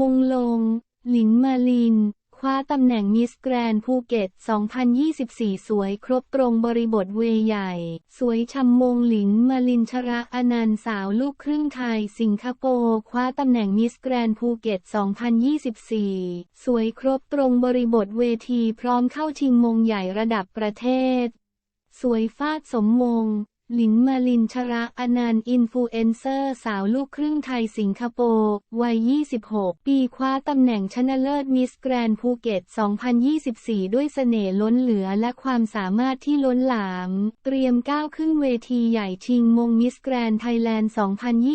มงลง หลินมาลิน คว้าตำแหน่งมิสแกรนภูเก็ต 2024 สวยครบตรงบริบทเวใหญ่ สวยชำมงหลินมาลินชระอนันต์สาวลูกครึ่งไทย สิงคโปร์คว้าตำแหน่งมิสแกรนภูเก็ต 2024 สวยครบตรงบริบทเวทีพร้อมเข้าชิงมงใหญ่ระดับประเทศ สวยฟาดสมมง หลินมาลินชระอนันต์อินฟลูเอนเซอร์สาวลูกครึ่งไทยสิงคโปร์วัย 26 ปีคว้าตำแหน่งชนะเลิศมิสแกรนภูเก็ต 2024 ด้วยเสน่ห์ล้นเหลือและความสามารถที่ล้นหลาม เตรียมก้าวขึ้นเวทีใหญ่ชิงมงมิสแกรนไทยแลนด์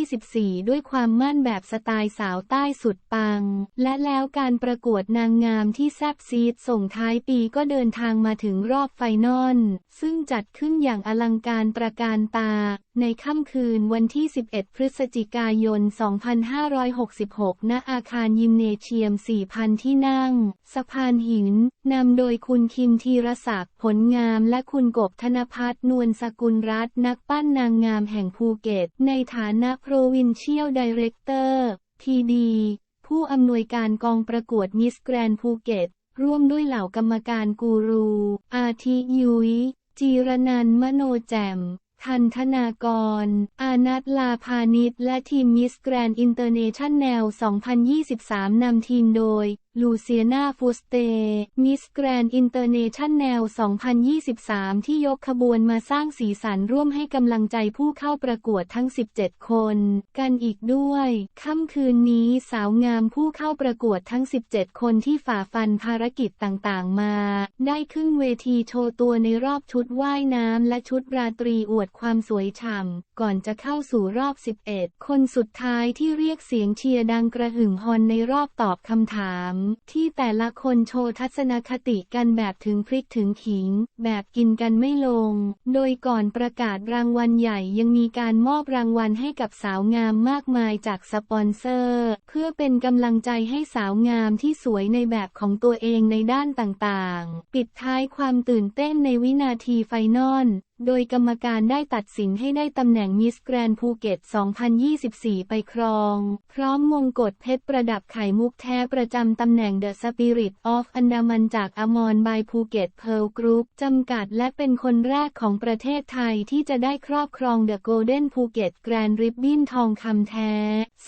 2024 ด้วยความมั่นแบบสไตล์สาวใต้สุดปัง และแล้วการประกวดนางงามที่แซบซีดส่งท้ายปีก็เดินทางมาถึงรอบไฟนอลซึ่งจัดขึ้นอย่างอลังการตระกาการตา ในค่ำคืนวันที่ 11 พฤศจิกายน 2566 ณ อาคารยิมเนเชียม 4,000 ที่นั่ง สะพานหิน นำโดยคุณคิมธีรศักดิ์ผลงาม และคุณกบธนพัฒน์นวลสกุลรัตน์นักปั้นนางงามแห่งภูเก็ต ในฐานะโปรวินเชียลไดเรคเตอร์ทีดีผู้อำนวยการกองประกวดมิสแกรนภูเก็ตร่วมด้วยเหล่ากรรมการกูรู อาทิยุยจีรนันมโนแจ่ม ทันธนากร อานัทลาพาณิชและทีมมิสแกรนอินเตอร์เนชั่นแนล 2023 นำทีมโดยลูเซียนาฟูสเต มิสแกรนอินเตอร์เนชั่นแนล 2023 ที่ยกขบวนมาสร้างสีสันร่วมให้กำลังใจผู้เข้าประกวดทั้ง 17 คน กันอีกด้วย ค่ำคืนนี้สาวงามผู้เข้าประกวดทั้ง 17 คนที่ฝ่าฟันภารกิจต่างๆ มา ได้ขึ้นเวทีโชว์ตัวในรอบชุดว่ายน้ำและชุดราตรีอวดความสวยฉ่ำ ก่อนจะเข้าสู่รอบ 11 คนสุดท้ายที่เรียกเสียงเชียร์ดังกระหึ่มฮอนในรอบตอบคำถามที่แต่ละคนโชว์ทัศนคติกันแบบถึงพริกถึงขิง แบบกินกันไม่ลง โดยก่อนประกาศรางวัลใหญ่ยังมีการมอบรางวัลให้กับสาวงามมากมายจากสปอนเซอร์ เพื่อเป็นกำลังใจให้สาวงามที่สวยในแบบของตัวเองในด้านต่างๆ ปิดท้ายความตื่นเต้นในวินาทีไฟนอล โดยกรรมการได้ตัดสินให้ได้ตำแหน่งมิสแกรนภูเก็ต 2024 ไปครอง พร้อมมงกฎเพชรประดับไข่มุกแท้ประจำตำแหน่ง The Spirit of อันดามันจากอมรบายภูเก็ตเพ a ร์ลกรุ๊ปจำกัดและเป็นคนแรกของประเทศไทยที่จะได้ครอบครอง The Golden Phuket Grand Ribbon ทองคำแท้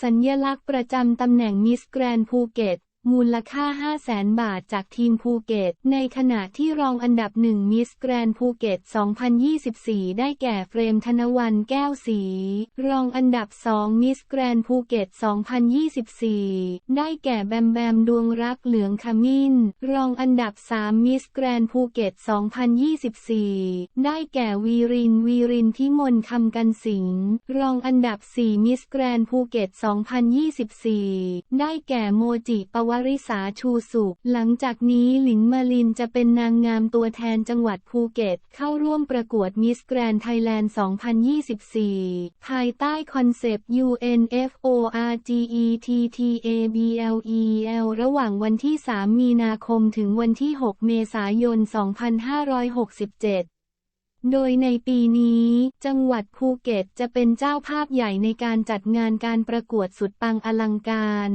สัญลักษณ์ประจำตำแหน่งมิสแกรนภูเก็ต มูลค่า 5 0 0แสนบาทจากทีมภูเก็ต ในขณะที่รองอันดับหนึ่งมิสแกรนภูเก็ต 2024 ได้แก่เฟรมธนวันแก้วสี รองอันดับสองมิสแกรนภูเก็ต 2024 ได้แก่แบมแบมดวงรักเหลืองขมิ้น รองอันดับสามมิสแกรนภูเก็ต 2024 ได้แก่วีรินวีรินพิมลคำกันสิง รองอันดับสี่มิสแกรนภูเก็ต 2024 ได้แก่โมจิปวริษาชูสุข หลังจากนี้หลินมาลินจะเป็นนางงามตัวแทนจังหวัดภูเก็ต เข้าร่วมประกวดมิสแกรนไทยแลนด์ 2024 ภายใต้คอนเซปต์ UNFORGETTABLEL ระหว่างวันที่ 3 มีนาคมถึงวันที่ 6 เมษายน 2567โดยในปีนี้ จังหวัดภูเก็ตจะเป็นเจ้าภาพใหญ่ในการจัดงานการประกวดสุดปังอลังการ